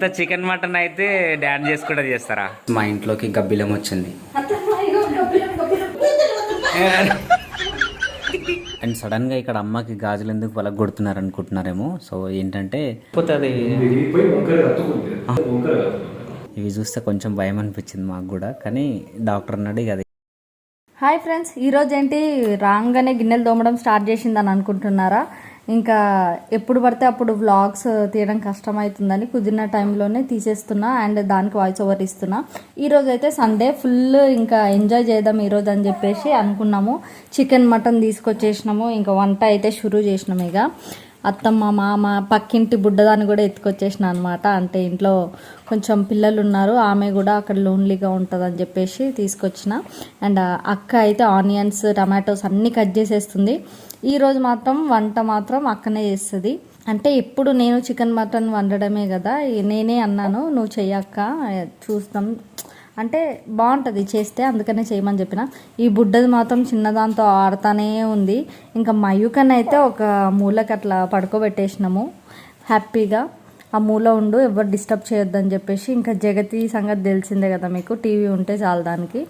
ఎంత chicken mutton అయితే dance చేసుకుంటా చేస్తారా? మా ఇంట్లోకి గబ్బిలం వచ్చింది. అండ్ సడన్గా ఇక్కడ అమ్మకి గాజులు ఎందుకు వాళ్ళకి కొడుతున్నారు అనుకుంటున్నారేమో సో ఏంటంటే ఇవి చూస్తే కొంచెం భయం అనిపించింది మాకు కూడా కానీ డాక్టర్ అన్నాడు ఇక అది. హాయ్ ఫ్రెండ్స్ ఈరోజు ఏంటి రాగానే గిన్నెలు తోమడం స్టార్ట్ చేసిందని అనుకుంటున్నారా? ఇంకా ఎప్పుడు పడితే అప్పుడు వ్లాగ్స్ తీయడం కష్టమవుతుందని కుదిరిన టైంలోనే తీసేస్తున్నా అండ్ దానికి వాయిస్ ఓవర్ ఇస్తున్నా. ఈరోజు అయితే సండే ఫుల్ ఇంకా ఎంజాయ్ చేద్దాం ఈరోజు అని చెప్పేసి అనుకున్నాము. చికెన్ మటన్ తీసుకొచ్చేసినాము. ఇంకా వంట అయితే షురూ చేసినాము ఇక. అత్తమ్మ మామ పక్కింటి బుడ్డదాన్ని కూడా ఎత్తుకొచ్చేసిన అనమాట అంటే ఇంట్లో కొంచెం పిల్లలు ఉన్నారు ఆమె కూడా అక్కడ లోన్లీగా ఉంటుంది అని చెప్పేసి తీసుకొచ్చిన. అండ్ అక్క అయితే ఆనియన్స్ టమాటోస్ అన్నీ కట్ చేసేస్తుంది. ఈరోజు మాత్రం వంట మాత్రం అక్కనే చేస్తుంది. అంటే ఎప్పుడు నేను చికెన్ మటన్ వండడమే కదా నేనే అన్నాను నువ్వు చెయ్యక్క చూస్తాం. అంటే బాగుంటుంది చేస్తే అందుకనే చేయమని చెప్పిన. ఈ బుడ్డది మాత్రం చిన్నదాంతో ఆడుతానే ఉంది. ఇంకా మయూకన్ అయితే ఒక మూలకి అట్లా పడుకోబెట్టేసినాము. హ్యాపీగా. ఆ మూల ఉండు ఎవరు డిస్టర్బ్ చేయొద్దని చెప్పేసి ఇంకా జగతి సంగతి తెలిసిందే కదా మీకు టీవీ ఉంటే చాలు దానికి.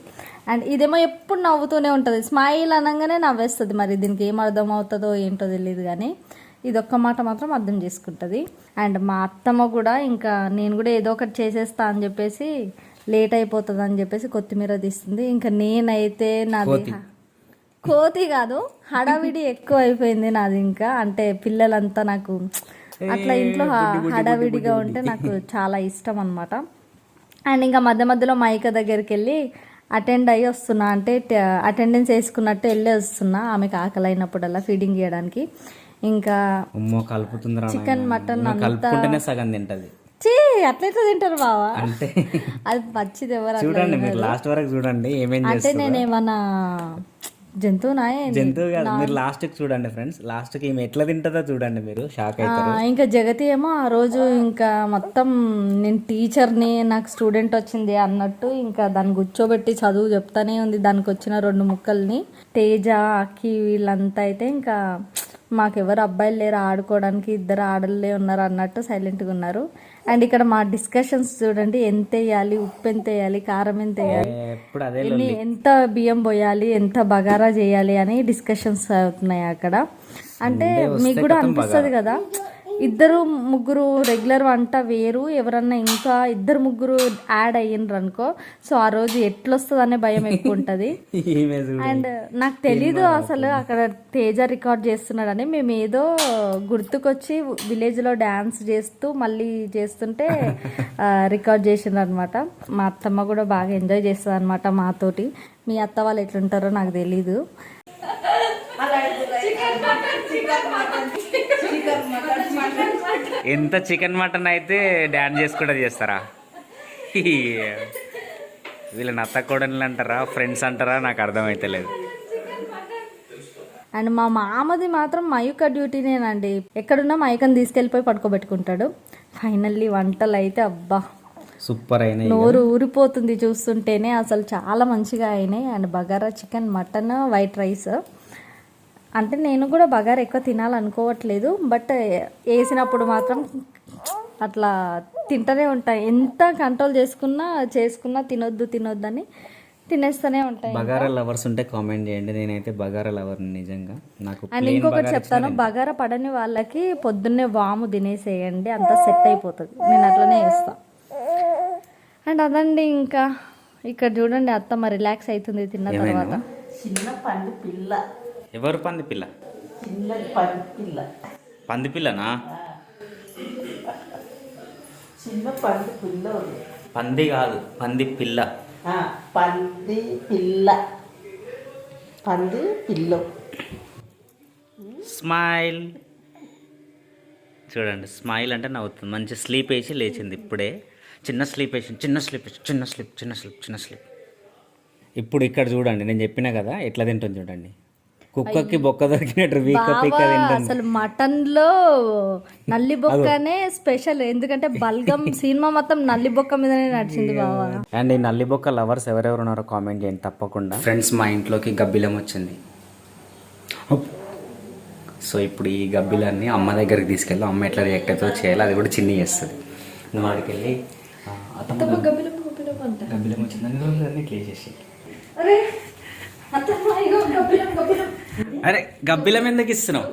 అండ్ ఇదేమో ఎప్పుడు నవ్వుతూనే ఉంటుంది. స్మైల్ అనగానే నవ్వేస్తుంది మరి దీనికి ఏం అర్థం అవుతుందో ఏంటో తెలియదు కానీ ఇది ఒక్క మాట మాత్రం అర్థం చేసుకుంటుంది. అండ్ మా అత్తమ్మ కూడా ఇంకా నేను కూడా ఏదో ఒకటి చేసేస్తా అని చెప్పేసి లేట్ అయిపోతుంది అని చెప్పేసి కొత్తిమీర తీస్తుంది. ఇంకా నేనైతే నాది కోతి. కాదు హడావిడి ఎక్కువ అయిపోయింది నాది ఇంకా. అంటే పిల్లలంతా నాకు అట్లా ఇంట్లో హడావిడిగా ఉంటే నాకు చాలా ఇష్టం అనమాట అండ్ ఇంకా మధ్య మధ్యలో మైక దగ్గరికి వెళ్ళి అటెండ్ అయ్యి వస్తున్నా అంటే అటెండెన్స్ వేసుకున్నట్టు వెళ్ళి వస్తున్నా. ఆమెకు ఆకలి అయినప్పుడల్లా ఫీడింగ్ చేయడానికి ఇంకా చికెన్ మటన్ అంతా కలుపుకుంటేనే సగం తింటది. చీ అట్లయితే తింటారు బావా? అంటే అది పచ్చిది ఎవరు చూడండి మీరు లాస్ట్ వరకు చూడండి ఏమేం అంటే చేస్తుందో నేనేమన్నా జంతువునా ఏంది? జంతువు కాదు మీరు లాస్ట్కి చూడండి ఫ్రెండ్స్ లాస్ట్కి ఈమె ఎట్లా తింటుందో చూడండి మీరు. షాక్ అవుతారు. ఇంకా జగతి ఏమో ఆ రోజు ఇంకా మొత్తం నేను టీచర్ని నాకు స్టూడెంట్ వచ్చింది అన్నట్టు ఇంకా దాన్ని కూర్చోబెట్టి చదువు చెప్తానే ఉంది. దానికి వచ్చిన రెండు ముక్కల్ని. తేజ అక్కి వీళ్ళంతా అయితే ఇంకా మాకెవరు అబ్బాయిలు లేరు. ఆడుకోవడానికి ఇద్దరు ఆడలే ఉన్నారు అన్నట్టు సైలెంట్గా ఉన్నారు. అండ్ ఇక్కడ మా డిస్కషన్స్ చూడండి ఎంత వేయాలి ఉప్పు ఎంత వేయాలి కారం ఎంత వేయాలి ఎన్ని ఎంత బియ్యం పోయాలి ఎంత బగారా చేయాలి అని డిస్కషన్స్ అవుతున్నాయి అక్కడ. అంటే మీకు కూడా అనిపిస్తుంది కదా? ఇద్దరు ముగ్గురు రెగ్యులర్ వంట వేరు. ఎవరన్నా ఇంకా ఇద్దరు ముగ్గురు యాడ్ అయ్యిండ్రు అనుకో సో ఆ రోజు ఎట్లొస్తుంది అనే భయం ఎక్కువ ఉంటుంది. అండ్ నాకు తెలీదు అసలు అక్కడ తేజ రికార్డ్ చేస్తున్నాడని. మేము ఏదో గుర్తుకొచ్చి విలేజ్లో డ్యాన్స్ చేస్తూ మళ్ళీ చేస్తుంటే రికార్డ్ చేసిండ్రు అనమాట మా అత్తమ్మ కూడా బాగా ఎంజాయ్ చేస్తుంది అనమాట మాతోటి. మీ అత్త వాళ్ళు ఎట్లుంటారో నాకు తెలీదు. ఎంత చికెన్ మటన్ అయితే డాన్స్ చేసుకుంటా చేస్తారా? వీళ్ళని అత్త కోడళ్ళు అంటారా ఫ్రెండ్స్ అంటారా నాకు అర్థమైతలేదు. అండ్ మా మామది మాత్రం మయూక డ్యూటీనేనండి. ఎక్కడున్నా మైకని తీసుకెళ్ళిపోయి పడుకోబెట్టుకుంటాడు. ఫైనల్లీ వంటలు అయితే అబ్బా. సూపర్ అయినాయి నోరు ఊరిపోతుంది చూస్తుంటేనే అసలు చాలా మంచిగా అయినాయి. And bagara chicken mutton white rice. అంటే నేను కూడా బగారా ఎక్కువ తినాలనుకోవట్లేదు బట్ వేసినప్పుడు మాత్రం అట్లా తింటూనే ఉంటాయి ఎంత కంట్రోల్ చేసుకున్నా చేసుకున్నా తినొద్దు తినొద్దు అని తినేస్తూనే ఉంటాయి బగారా లవర్స్ ఉంటే కామెంట్ చేయండి. నేనైతే బగారా లవర్ నిజంగా. నాకు అండ్ ఇంకొకటి బగారా చెప్తాను బగారా పడని వాళ్ళకి పొద్దున్నే వాము తినేసేయండి అంత సెట్ అయిపోతుంది. నేను అట్లనే చేస్తా. అండ్ అదండి ఇంకా. ఇక్కడ చూడండి అత్తమ్మ రిలాక్స్ అవుతుంది తిన్న తర్వాత. చిన్న పండు పిల్ల. ఎవరు పంది పిల్ల? పంది పిల్లనా? చిన్న పండు పిల్ల. పంది కాదు పంది పిల్ల. పంది పిల్ల. పంది పిల్ల. స్మైల్. చూడండి స్మైల్ అంటే నవ్వుతుంది. మంచి స్లీప్ వేసి లేచింది ఇప్పుడే. చిన్న స్లీప్ వేసి చిన్న స్లీప్ చిన్న స్లీప్ చిన్న స్లీప్ చిన్న స్లీప్. ఇప్పుడు ఇక్కడ చూడండి నేను చెప్పినా కదా ఎట్లా తింటుంది చూడండి. కుక్కకి బొక్క దొరికినట్టు వీక పీక అసలు మటన్లో నల్లి బొక్కనే స్పెషల్ ఎందుకంటే బల్గం సినిమా మొత్తం నల్లి బొక్క మీదనే నడిచింది బావా. అండ్ ఈ నల్లి బొక్క లవర్స్ ఎవరెవరు ఉన్నారో కామెంట్ చేయండి తప్పకుండా. ఫ్రెండ్స్ మా ఇంట్లోకి గబ్బిలం వచ్చింది. సో ఇప్పుడు ఈ గబ్బిలన్నీ అమ్మ దగ్గరికి తీసుకెళ్ళి అమ్మ ఎట్లా రియాక్ట్ అవుతుందో చేయాలి అది కూడా చిన్ని చేస్తుంది. నువ్వు వాడికి వెళ్ళి గబ్బిలం గబ్బిలం అంట. గబ్బిలం వచ్చిందని క్లియర్ చేసి అరే అత్తమ్మ ఇగో గబ్బిలం గబ్బిలం. అరే గబ్బిలం ఎందుకు ఇస్తున్నావు.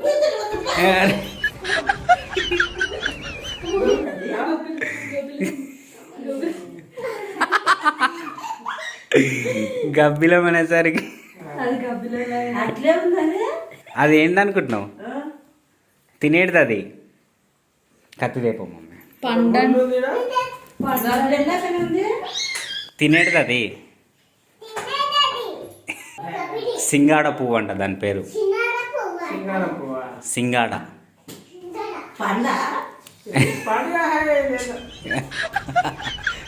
గబ్బిలం అనేసరికి అది అట్లే ఉందని. అది ఏంటనుకుంటున్నావు తినేటిది అది. కత్తి రేపు మమ్మీ. పండు ఉంది తినేటిది అది. సింగాడ పువ్వు అంట దాని పేరు. సింగాడ. పండ?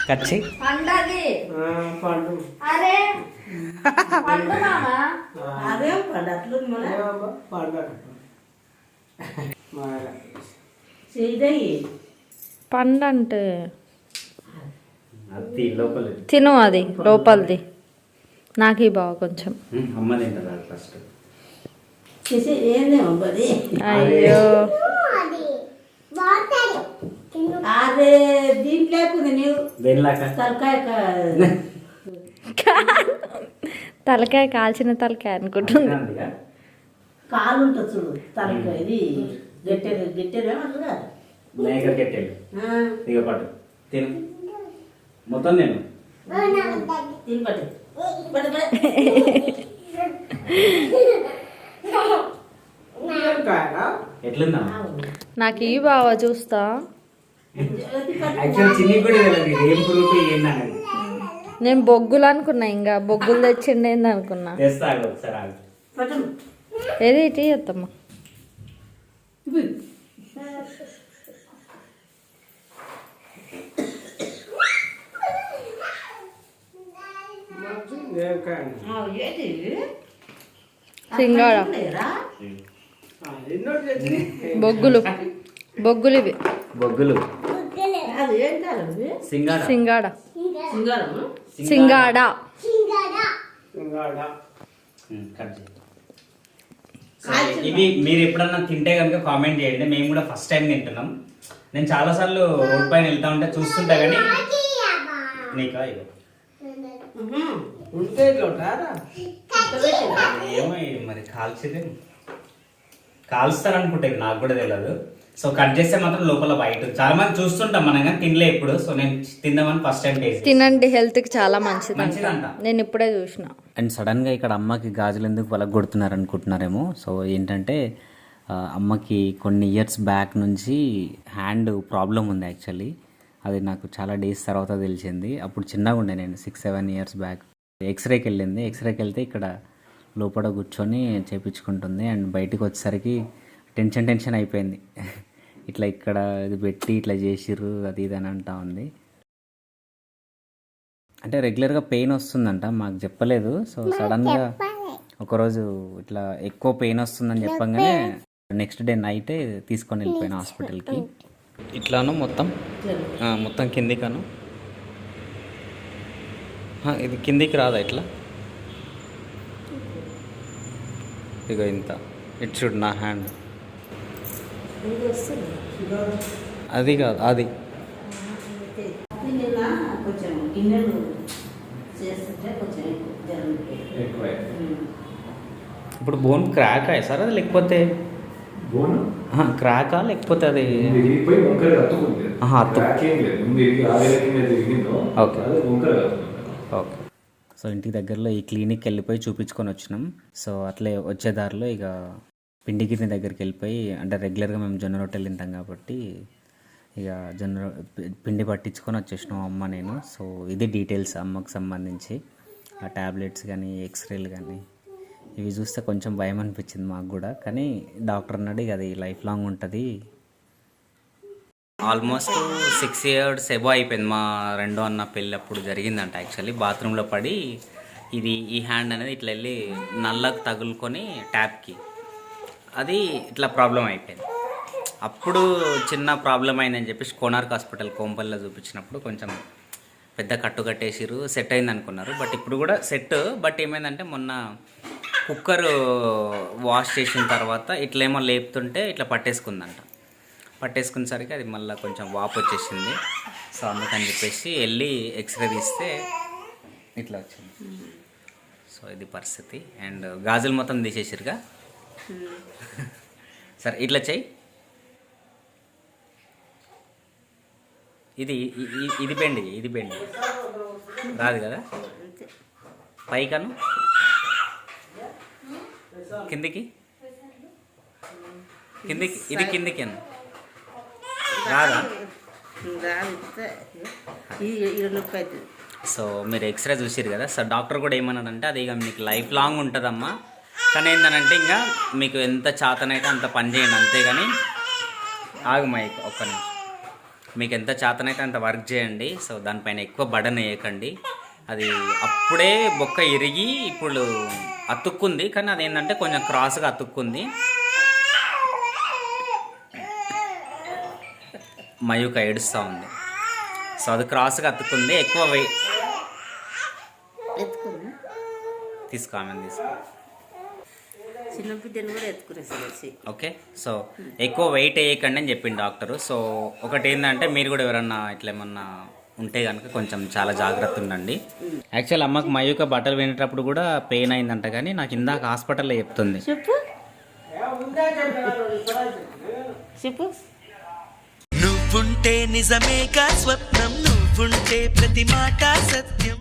కచ్చి పండు. అంటే. తిను అది లోపలిది. నాకు ఈ బావ కొంచెం. అయ్యో. అదే దీంట్లో లేకుంది నీవు? దేనిలాక తలకాయ తలకాయ కాల్చిన తలకాయ అనుకుంటుంది కాలు ఉంటుంది చూడు తలకాయ ఇది. గట్టెలు గట్టెలు ఏమంటారు మేకర్ కెట్టెలు ఇక పట్టు. తిను. మొత్తం నేను తిని పట్టు. నాకు ఈ బావ చూస్తా. నేను బొగ్గులు అనుకున్నా ఇంకా. బొగ్గులు తెచ్చిండేంది అనుకున్నా. ఏది ఇటీ అత్తమ్మ లేరా? బొగ్గులు. బొగ్గులు ఇవి. బొగ్గులు? సింగాడ సింగాడ ఇవి మీరు ఎప్పుడన్నా తింటే కనుక కామెంట్ చేయండి. మేము కూడా ఫస్ట్ టైం తింటున్నాం. నేను చాలాసార్లు రోడ్ పైన వెళ్తా ఉంటే చూస్తుంటా కానీ నీకా ఇగో. ఏమో మరి కాల్చేదే. కాల్స్తారనుకుంటే నాకు కూడా తెలియదు సో కట్ చేస్తే మాత్రం లోపల వైట్. చాలా మంది చూస్తుంటాం మనం కానీ తినలే ఇప్పుడు. సో నేను తిందామని ఫస్ట్ టైం టేస్ట్ తినండి హెల్త్కి చాలా మంచిది మంచిదంట. నేను ఇప్పుడే చూసిన. అండ్ సడన్గా ఇక్కడ అమ్మకి గాజులు ఎందుకు పలగొడుతున్నారు అనుకుంటున్నారేమో సో ఏంటంటే అమ్మకి కొన్ని ఇయర్స్ బ్యాక్ నుంచి హ్యాండ్ ప్రాబ్లం ఉంది యాక్చువల్లీ అది నాకు చాలా డేస్ తర్వాత తెలిసింది. అప్పుడు చిన్నగా ఉండే నేను సిక్స్ సెవెన్ ఇయర్స్ బ్యాక్. ఎక్స్రేకి వెళ్ళింది. ఎక్స్రేకి వెళ్తే ఇక్కడ లోపల కూర్చొని చేపించుకుంటుంది. అండ్ బయటికి వచ్చేసరికి టెన్షన్ టెన్షన్ అయిపోయింది. ఇట్లా ఇక్కడ ఇది పెట్టి ఇట్లా చేసిర్రు అది ఇది అని అంటా ఉంది. అంటే రెగ్యులర్గా పెయిన్ వస్తుందంట. మాకు చెప్పలేదు. సో సడన్గా ఒకరోజు ఇట్లా ఎక్కువ పెయిన్ వస్తుందని చెప్పంగానే నెక్స్ట్ డే నైటే తీసుకొని వెళ్ళిపోయాను హాస్పిటల్కి. ఇట్లాను మొత్తం? మొత్తం కిందికను. ఇది కిందికి రాదా ఇట్లా? ఇగో ఇంత. ఇట్ షుడ్ నా హ్యాండ్. అది కాదు అది. ఇప్పుడు బోన్ క్రాక్ అయ్యా సార్ అది లేకపోతే? క్రాకా? లేకపోతే అది ఓకే. ఓకే. సో ఇంటి దగ్గరలో ఈ క్లినిక్కి వెళ్ళిపోయి చూపించుకొని వచ్చినాం. సో అట్లే వచ్చే దారిలో ఇక పిండిగిరిని దగ్గరికి వెళ్ళిపోయి అంటే రెగ్యులర్గా మేము జొన్న రొట్టెలు తింటాం కాబట్టి ఇక జొన్న పిండి పట్టించుకొని వచ్చేసినాం అమ్మ నేను. సో ఇది డీటెయిల్స్ అమ్మకు సంబంధించి. ఆ ట్యాబ్లెట్స్ కానీ ఎక్స్రేలు కానీ. ఇవి చూస్తే కొంచెం భయం అనిపించింది మాకు కూడా. కానీ డాక్టర్ అన్నాడు ఇక అది లైఫ్ లాంగ్ ఉంటుంది. ఆల్మోస్ట్ సిక్స్ ఇయర్స్ ఎబో అయిపోయింది మా రెండో అన్న పెళ్ళి అప్పుడు జరిగిందంట యాక్చువల్లీ. బాత్రూంలో పడి ఇది ఈ హ్యాండ్ అనేది ఇట్లా వెళ్ళి నల్లకు తగులుకొని ట్యాప్కి అది ఇట్లా ప్రాబ్లం అయిపోయింది. అప్పుడు చిన్న ప్రాబ్లం అయిందని చెప్పేసి కోనార్క్ హాస్పిటల్ కోంపల్లిలో చూపించినప్పుడు కొంచెం పెద్ద కట్టు కట్టేసిరు సెట్ అయింది అనుకున్నారు. బట్ ఇప్పుడు కూడా సెట్. బట్ ఏమైందంటే మొన్న కుక్కర్ వాష్ చేసిన తర్వాత ఇట్లేమో లేపుతుంటే ఇట్లా పట్టేసుకుందంట. పట్టేసుకునేసరికి అది మళ్ళీ కొంచెం వాపు వచ్చేసింది. సో అందుకని చెప్పేసి వెళ్ళి ఎక్స్రే తీస్తే ఇట్లా వచ్చింది. సో ఇది పరిస్థితి. అండ్ గాజులు మొత్తం తీసేసిరుగా సరే ఇట్లా చెయ్యి. ఇది ఇది బెండి ఇది బెండి రాదు కదా? పైకను? కిందికి? కిందికి? ఇది కిందికి రాదా. సో మీరు ఎక్స్రే చూసారు కదా? సో డాక్టర్ కూడా ఏమన్నాడంటే అది ఇక మీకు లైఫ్ లాంగ్ ఉంటుందమ్మా. కానీ ఏంటంటే ఇంకా మీకు ఎంత చేతనైతే అంత పని చేయండి. అంతేగాని ఆగమా ఒక్క నిమిషం. మీకు ఎంత చేతనైతే అంత వర్క్ చేయండి. సో దానిపైన ఎక్కువ బడన్ వేయకండి. అది అప్పుడే బొక్క ఇరిగి ఇప్పుడు అతుక్కుంది కానీ అది ఏంటంటే కొంచెం క్రాస్గా అతుక్కుంది. మయూక ఏడుస్తూ ఉంది. సో అది క్రాస్గా అతుక్కుంది. ఎక్కువ ఎత్తుకున్నా తీసుకో తీసుకో. చిన్న బిడ్డను కూడా ఎత్తుకునేసి ఓకే సో ఎక్కువ వెయిట్ వేయకండి అని చెప్పింది డాక్టరు. సో ఒకటి ఏంటంటే మీరు కూడా ఎవరన్నా ఇట్లా ఏమన్నా ఉంటే కనుక కొంచెం చాలా జాగ్రత్త ఉండండి. యాక్చువల్ అమ్మకి మయూక బట్టలు వినేటప్పుడు కూడా పెయిన్ అయిందంట కానీ నాకు ఇందాక హాస్పిటల్లో చెప్తుంది. చెప్పు. చెప్పు. నువ్వుంటే నిజమేగా స్వప్నం నువ్వుంటే ప్రతి మాట సత్యం.